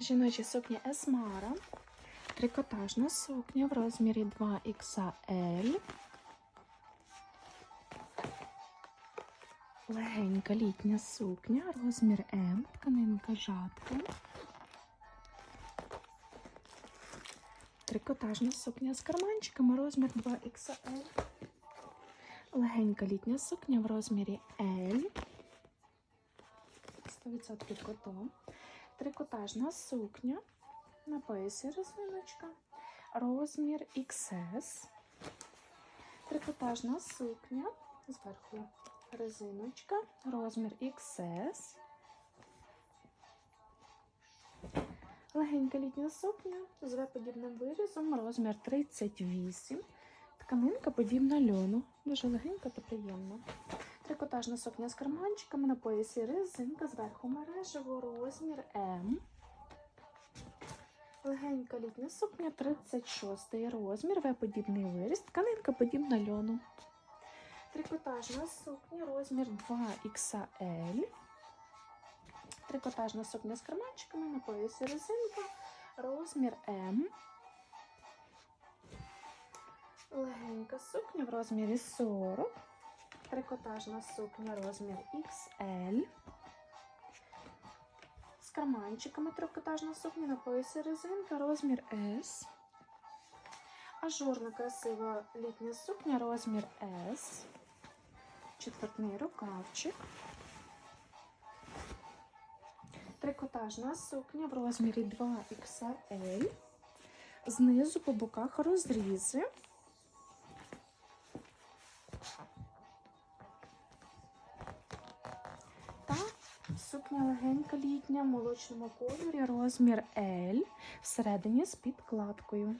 Жіноча сукня Есмара. Трикотажна сукня в розмірі 2XL. Легенька літня сукня, розмір М, тканинка жатка. Трикотажна сукня з карманчиками, розмір 2XL. Легенька літня сукня в розмірі L. 100% котон. Трикотажна сукня на поясі резиночка. Розмір XS. Трикотажна сукня. Зверху резиночка. Розмір XS. Легенька літня сукня з В-подібним вирізом. Розмір 38. Тканинка подібна льону. Дуже легенька та приємна. Трикотажна сукня з карманчиками на поясі резинка, зверху мережево, розмір М. Легенька літня сукня 36 розмір, В-подібний виріс, тканинка подібна льону. Трикотажна сукня, розмір 2XL. Трикотажна сукня з карманчиками на поясі резинка, розмір М. Легенька сукня в розмірі 40. Трикотажна сукня розмір XL. З карманчиками трикотажна сукня на поясі резинка розмір S. Ажурна красива літня сукня розмір S. Четвертний рукавчик. Трикотажна сукня в розмірі 2XL. Знизу по боках розрізи. Сукня легенька літня в молочному кольорі, розмір L, всередині з підкладкою.